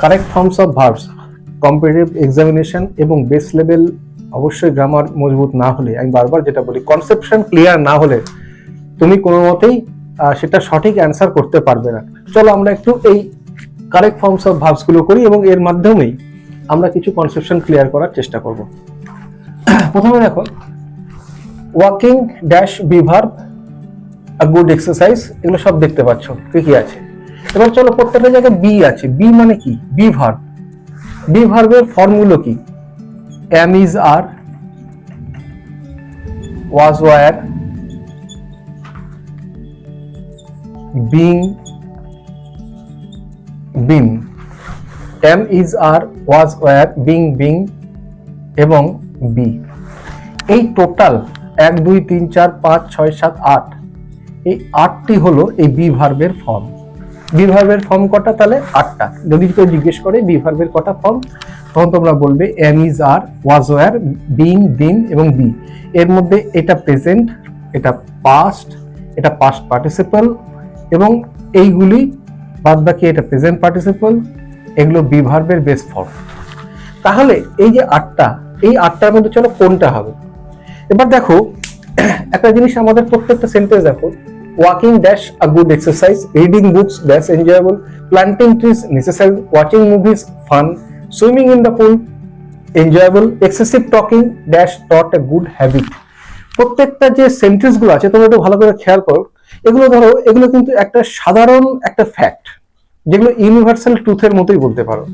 Correct forms of verbs competitive examination এবং base level অবশ্যই grammar মজবুত না হলে, আমি বারবার যেটা বলি কনসেপশন ক্লিয়ার না হলে তুমি কোনো মতেই সেটা সঠিক অ্যান্সার করতে পারবে না। চলো আমরা একটু এই কারেক্ট ফর্মস অফ ভার্বসগুলো করি এবং এর মাধ্যমেই আমরা কিছু কনসেপশন ক্লিয়ার করার চেষ্টা করব। প্রথমে দেখো walking dash be verb a good exercise এগুলো সব দেখতে পাচ্ছ, কি কি আছে? এবার চলো প্রত্যেকটা জায়গায় বি আছে। বি মানে কি? বি ভার্ব বি ভার্বের ফর্মগুলো কি? Am is are was were being been am is are was were being being এবং বি এই টোটাল এক, দুই, তিন, চার, পাঁচ, ছয়, সাত, আট। এই আটটি হলো এই বি ভার্বের ফর্ম বি ভার্বের ফর্ম কটা? তাহলে আটটা। যদি কেউ জিজ্ঞেস করে বি ভার্বের কটা ফর্ম তখন তোমরা বলবে am is are was were being been এবং বি এর মধ্যে এটা প্রেজেন্ট এটা পাস্ট এটা পাস্ট পার্টিসিপাল এবং এইগুলি বাদ বাকি এটা প্রেজেন্ট পার্টিসিপাল এগুলো বি ভার্বের বেস ফর্ম তাহলে এই যে আটটা, এই আটটার মধ্যে চলো কোনটা হবে? এবার দেখো, একটা জিনিস আমাদের প্রত্যেকটা সেন্টেন্স দেখো। Walking dash a good exercise reading books dash enjoyable planting trees necessary watching movies fun swimming in the pool enjoyable excessive talking dash taught a good habit প্রত্যেকটা যে সেন্টেন্সগুলো আছে, তোমরা একটু ভালো করে খেয়াল করো, এগুলো ধরো, এগুলো কিন্তু একটা সাধারণ একটা ফ্যাক্ট যেগুলো ইউনিভার্সাল ট্রুথের মতোই বলতে পারো।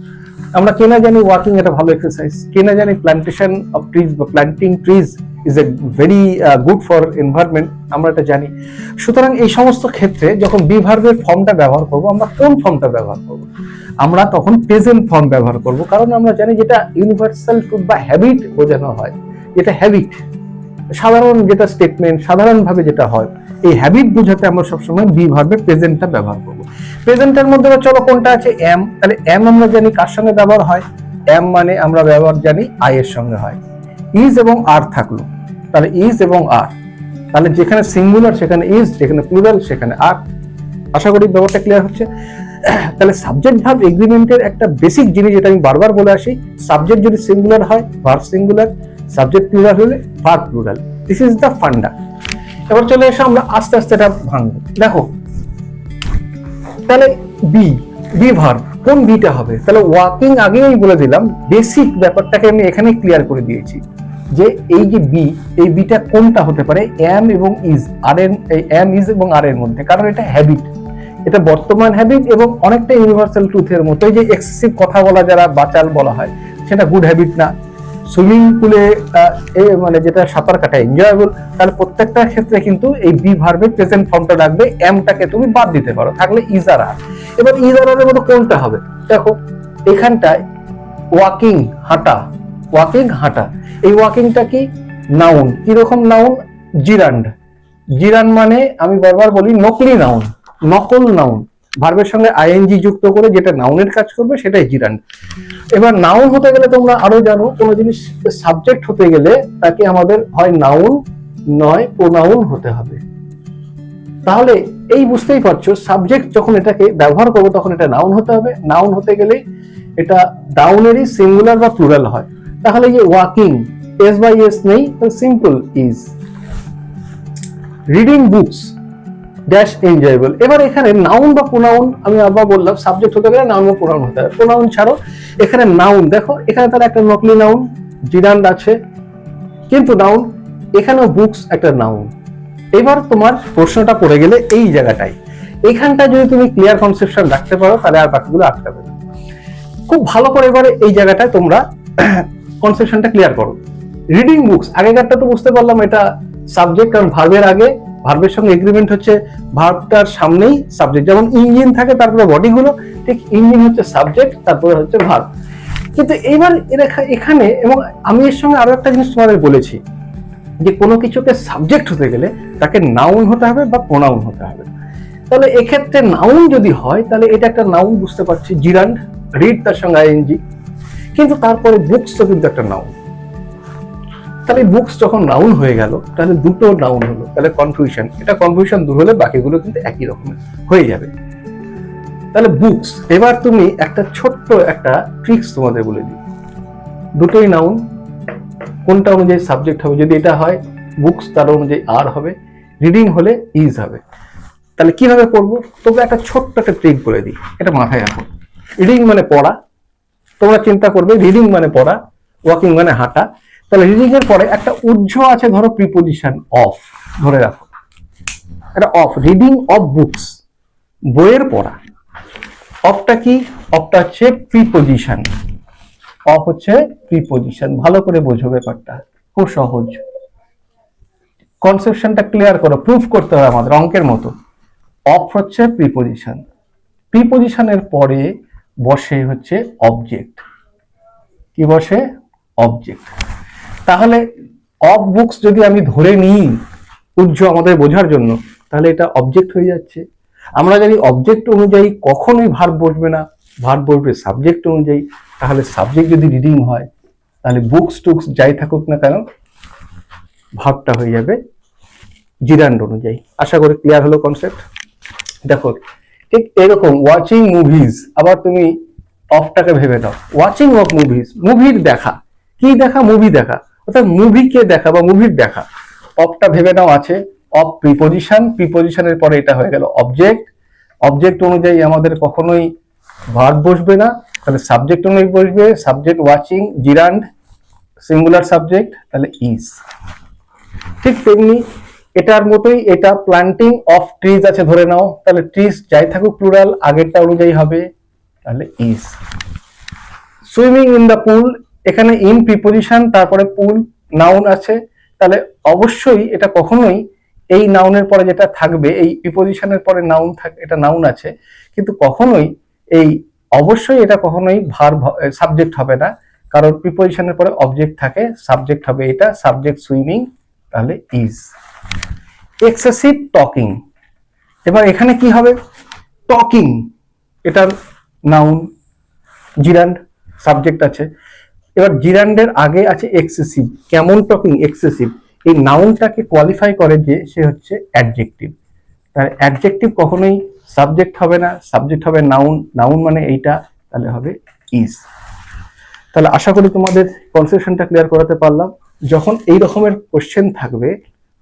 আমরা কেনা জানি ওয়াকিং একটা ভালো এক্সারসাইজ কেনা জানি প্ল্যান্টেশন অফ ট্রিজ বা planting trees is a very good for environment আমরা এটা জানি। সুতরাং এই সমস্ত ক্ষেত্রে যখন বি ভার্বের ফর্মটা ব্যবহার করব, আমরা কোন ফর্মটা ব্যবহার করব? আমরা তখন প্রেজেন্ট ফর্ম ব্যবহার করব, কারণ আমরা জানি যেটা ইউনিভার্সাল ট্রুথ বা হ্যাবিট বোঝানো হয়, যেটা হ্যাবিট সাধারণ যেটা স্টেটমেন্ট সাধারণভাবে যেটা হয়, এই হ্যাবিট বোঝাতে আমরা সবসময় বি প্রেজেন্টটা ব্যবহার করব। প্রেজেন্টের মধ্যে চলো কোনটা আছে? এম তাহলে এম আমরা জানি কার সঙ্গে ব্যবহার হয়? এম মানে আমরা ব্যবহার জানি আই এর সঙ্গে হয়। ইজ এবং আর থাকল। তাহলে ইজ এবং আর তাহলে যেখানে সিঙ্গুলার সেখানে ইজ যেখানে প্লুরাল সেখানে আর আশা করি ব্যাপারটা ক্লিয়ার হচ্ছে। তাহলে সাবজেক্ট ভার্ব এগ্রিমেন্টের একটা বেসিক জিনিস যেটা আমি বারবার বলে আসি সাবজেক্ট যদি সিঙ্গুলার হয় ভার্ব সিঙ্গুলার সাবজেক্ট প্লুরাল হলে verb plural this is the funda এবার চলে এসে আমরা আস্তে আস্তে এটা ভাঙবো। দেখো, তাহলে বি বি ভার্ব কোন বিটা হবে? তাহলে ওয়াকিং আগেই আমি বলে দিলাম বেসিক ব্যাপারটাকে আমি এখানে ক্লিয়ার করে দিয়েছি যে এই যে বি এই বিটা কোনটা হতে পারে? এম এবং ইজ আর এর এম ইজ এবং আর এর মধ্যে, কারণ এটা হ্যাবিট এটা বর্তমান হ্যাবিট এবং অনেকটা ইউনিভার্সাল ট্রুথের মতো এই যে এক্সেসিভ কথা বলা যারা বাচাল বলা হয়, সেটা গুড হ্যাবিট না। সুইমিং পুলে মানে যেটা সাঁতার কাটা এনজয়েবল তাহলে প্রত্যেকটা ক্ষেত্রে কিন্তু এই বি ভার্বের প্রেজেন্ট ফর্মটা রাখবে এমটাকে তুমি বাদ দিতে পারো, থাকলে ইজারা। এবার ইজারার মতো কোনটা হবে? দেখো, এখানটায় ওয়াকিং হাঁটা ওয়াকিং হাঁটা। এই ওয়াকিংটা কি? নাউন কীরকম নাউন জিরান্ড। জিরান মানে আমি বারবার বলি নকলি নাউন নকল নাউন ভার্বের সঙ্গে আইএনজি যুক্ত করে যেটা নাউনের কাজ করবে সেটাই জিরান এবার নাউন হতে গেলে তোমরা আরও জানো, কোনো জিনিস সাবজেক্ট হতে গেলে তাকে আমাদের হয় নাউন নয় প্রোনাউন হতে হবে। তাহলে এই বুঝতেই পারছ সাবজেক্ট যখন এটাকে ব্যবহার করব তখন এটা নাউন হতে হবে। নাউন হতে গেলে এটা ডাউনেরই সিঙ্গুলার বা প্লুরাল হয়। তাহলে যে ওয়াকিং এস বাই এস নেই simple is reading books dash enjoyable এবার এখানে নাউন বা প্রোনাউন আমি আবার বললাম সাবজেক্ট হতে গেলে নাউন বা প্রোনাউন হতে হবে। প্রোনাউন ছাড়ো, এখানে নাউন দেখো, এখানে তার একটা নকলি নাউন জিরান্ড আছে। কিন্তু নাউন এখানেও বুকস একটা নাউন এবার তোমার প্রশ্নটা পড়ে গেলে এই জায়গাটাই এখানটা যদি তুমি ক্লিয়ার কনসেপশন রাখতে পারো, তাহলে আর বাকিগুলো আটকাবে না। খুব ভালো করে এবারে এই জায়গাটায় তোমরা কনসেপশনটা ক্লিয়ার করো। রিডিং বুকস আগেকারটা তো বুঝতে পারলাম এটা সাবজেক্ট কারণ ভার্বের আগে। ভার্বের সঙ্গে এগ্রিমেন্ট হচ্ছে ভার্বটার সামনেই সাবজেক্ট যেমন ইঞ্জিন থাকে, তারপরে বডি বডিগুলো, ঠিক ইঞ্জিন হচ্ছে সাবজেক্ট তারপরে হচ্ছে ভার্ব কিন্তু এইবার এখানে, এবং আমি এর সঙ্গে আরও একটা জিনিস তোমাদের বলেছি, যে কোনো কিছুকে সাবজেক্ট হতে গেলে তাকে নাউন হতে হবে বা প্রোনাউন হতে হবে। তাহলে এক্ষেত্রে নাউন যদি হয়, তাহলে এটা একটা নাউন বুঝতে পারছি, জিরান্ড রিড তার সঙ্গে আইএনজি কিন্তু তারপরে বুকস তো কিন্তু একটা নাউন তাহলে বুকস যখন নাউন হয়ে গেল, তাহলে দুটো নাউন হলো, তাহলে কনফিউশন এটা কনফিউশন দূর হলে বাকিগুলো কিন্তু একই রকমের হয়ে যাবে। তাহলে বুকস এবার তুমি একটা ছোট্ট একটা ট্রিক্স তোমাদের বলে দিই। দুটোই নাউন কোনটা অনুযায়ী সাবজেক্ট হবে যদি এটা হয় বুকস তার অনুযায়ী আর হবে রিডিং হলে ইজ হবে। তাহলে কীভাবে করব? তোমরা একটা ছোট্ট একটা ট্রিক বলে দিই, এটা মাথায় রাখো। রিডিং মানে পড়া, তোমরা চিন্তা করবে রিডিং মানে পড়া ওয়াকিং মানে হাঁটা তাহলে রিডিং এর পরে একটা উজ্জ আছে ধরো প্রিপোজিশন অফ ধরে রাখো। এটা অফ রিডিং অফ বুকস বইয়ের পড়া। অফটা কি? অফটা হচ্ছে প্রিপোজিশন অফ হচ্ছে প্রিপোজিশন ভালো করে বোঝো ব্যাপারটা, খুব সহজ। কনসেপশনটা ক্লিয়ার করো প্রুফ করতে হবে আমাদের অঙ্কের মতো। অফ হচ্ছে প্রিপোজিশন প্রিপোজিশনের পরে বসে হচ্ছে অবজেক্ট কি বসে? অবজেক্ট তাহলে অফ বুকস যদি আমি ধরে নিই উজ্জ আমাদের বোঝার জন্য, তাহলে এটা অবজেক্ট হয়ে যাচ্ছে। আমরা জানি অবজেক্ট অনুযায়ী কখনোই ভার বসবে না। ভার বসবে সাবজেক্ট অনুযায়ী। তাহলে সাবজেক্ট যদি রিডিং হয়, তাহলে বুকস টুকস যাই থাকুক না কেন ভাবটা হয়ে যাবে জিরান্ড অনুযায়ী। আশা করি ক্লিয়ার হলো কনসেপ্ট দেখো, ঠিক এরকম ওয়াচিং মুভিজ আবার তুমি অফটাকে ভেবে নাও। ওয়াচিং অফ মুভিজ মুভির দেখা। কি দেখা? মুভি দেখা। অর্থাৎ মুভিকে দেখা বা মুভির দেখা অফটা ভেবে নাও আছে অফ প্রিপোজিশন প্রিপোজিশনের পরে এটা হয়ে গেল অবজেক্ট অবজেক্ট অনুযায়ী আমাদের কখনোই ভার্ব বসবে না, তাহলে সাবজেক্ট অনুযায়ী বসবে subject watching gerund singular subject তাহলে ইজ ঠিক তেমনি এটার মতোই এটা প্লান্টিং অফ ট্রিজ আছে ধরে নাও, তাহলে ট্রিজ যাই থাকুক প্লুরাল আগেরটা অনুযায়ী হবে, তাহলে is swimming in the pool এখানে ইন প্রিপোজিশন তারপরে পুল নাউন আছে। তাহলে অবশ্যই এটা কখনোই এই নাউনের পরে যেটা থাকবে, এই প্রিপোজিশনের পরে নাউন থাক এটা নাউন আছে। কিন্তু কখনোই এই অবশ্যই এটা কখনোই ভার সাবজেক্ট হবে না। কারণ প্রিপোজিশনের পরে অবজেক্ট থাকে সাবজেক্ট হবে এটা সাবজেক্ট সুইমিং তাহলে ইজ এক্সেসিভ টকিং এবার এখানে কি হবে? টকিং এটার নাউন জিরান্ড সাবজেক্ট আছে। এবার জিরান্ডের আগে আছে এক্সেসিভ কেমন টকিং এক্সেসিভ এই নাউনটাকে কোয়ালিফাই করে যে সে হচ্ছে অ্যাডজেক্টিভ তার অ্যাডজেক্টিভ কখনোই সাবজেক্ট হবে না। সাবজেক্ট হবে নাউন নাউন মানে এইটা, তাহলে হবে ইজ তাহলে আশা করি তোমাদের কনসেপশনটা ক্লিয়ার করাতে পারলাম। যখন এই রকমের কোশ্চেন থাকবে,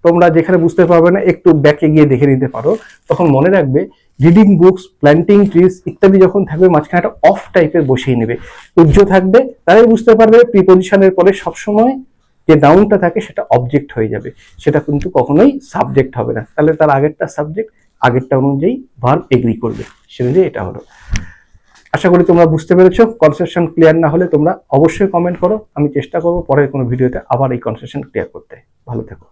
তোমরা যেখানে বুঝতে পারবে না, একটু ব্যাকে গিয়ে দেখে নিতে পারো। তখন মনে রাখবে রিডিং বুকস প্ল্যান্টিং ট্রিজ ইত্যাদি যখন থাকবে, মাঝখানে একটা অফ টাইপের বসিয়ে নেবে। উজ্জ থাকবে তারাই বুঝতে পারবে প্রিপোজিশনের পরে সবসময় যে নাউনটা থাকে সেটা অবজেক্ট হয়ে যাবে। সেটা কিন্তু কখনোই সাবজেক্ট হবে না। তাহলে তার আগেরটা সাবজেক্ট আগেরটা অনুযায়ী ভার্ব এগ্রি করবে। সে অনুযায়ী এটা হলো। আশা করি তোমরা বুঝতে পেরেছ। কনসেপশন ক্লিয়ার না হলে তোমরা অবশ্যই কমেন্ট করো। আমি চেষ্টা করব পরের কোনো ভিডিওতে আবার এই কনসেপশন ক্লিয়ার করতে। ভালো থেকো।